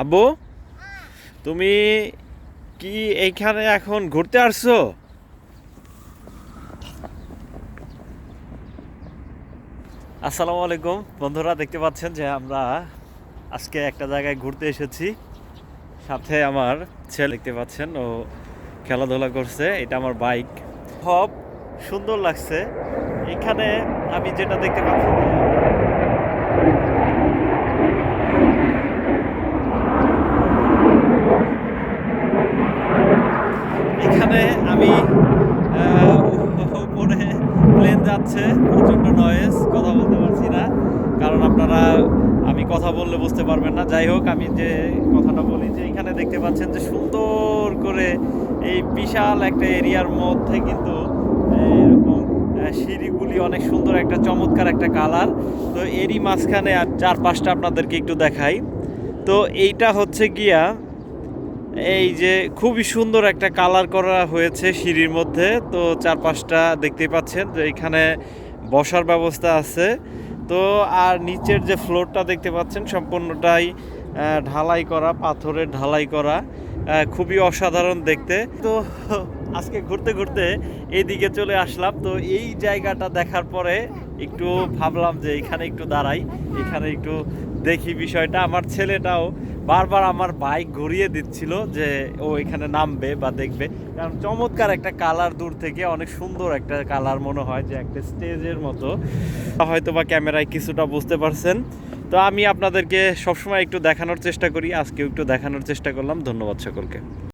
আব্বু, তুমি কি এইখানে এখন ঘুরতে আসছো? আসসালামু আলাইকুম। বন্ধুরা, দেখতে পাচ্ছেন যে আমরা আজকে একটা জায়গায় ঘুরতে এসেছি। সাথে আমার ছেলে দেখতে পাচ্ছেন, ও খেলাধুলা করছে, এটা আমার বাইক। সব সুন্দর লাগছে। এখানে আমি যেটা দেখতে পাচ্ছি যে এখানে আমি আহ, উপরে প্লেন যাচ্ছে, প্রচণ্ড নয়েজ কথা বলতে পারছি না। কারণ আপনারা, আমি কথা বললে বুঝতে পারবেন না। যাই হোক, আমি যে কথাটা বলি যে, এখানে দেখতে পাচ্ছেন যে সুন্দর করে এই বিশাল একটা এরিয়ার মধ্যে কিন্তু এরকম সিঁড়িগুলি অনেক সুন্দর একটা চমৎকার একটা কালার তো এরই মাঝখানে আর চার পাঁচটা আপনাদেরকে একটু দেখাই। তো এইটা হচ্ছে গিয়া এই যে খুবই সুন্দর একটা কালার করা হয়েছে সিঁড়ির মধ্যে। তো চার পাঁচটা দেখতেই পাচ্ছেন যে এখানে বসার ব্যবস্থা আছে। তো আর নিচের যে ফ্লোরটা দেখতে পাচ্ছেন সম্পূর্ণটাই ঢালাই করা, পাথরের ঢালাই করা খুবই অসাধারণ দেখতে। তো আজকে ঘুরতে ঘুরতে এইদিকে চলে আসলাম। তো এই জায়গাটা দেখার পরে একটু ভাবলাম যে এখানে একটু দাঁড়াই, এখানে একটু দেখি বিষয়টা। আমার ছেলেটাও বারবার আমার বাইক ঘুরিয়ে দিচ্ছিল যে ও এখানে নামবে বা দেখবে। কারণ চমৎকার একটা কালার দূর থেকে, অনেক সুন্দর একটা কালার মনে হয় যে একটা স্টেজের মতো। হয়তো বা ক্যামেরায় কিছুটা বুঝতে পারছেন। তো আমি আপনাদেরকে সবসময় একটু দেখানোর চেষ্টা করি। আজকেও একটু দেখানোর চেষ্টা করলাম। ধন্যবাদ সকলকে।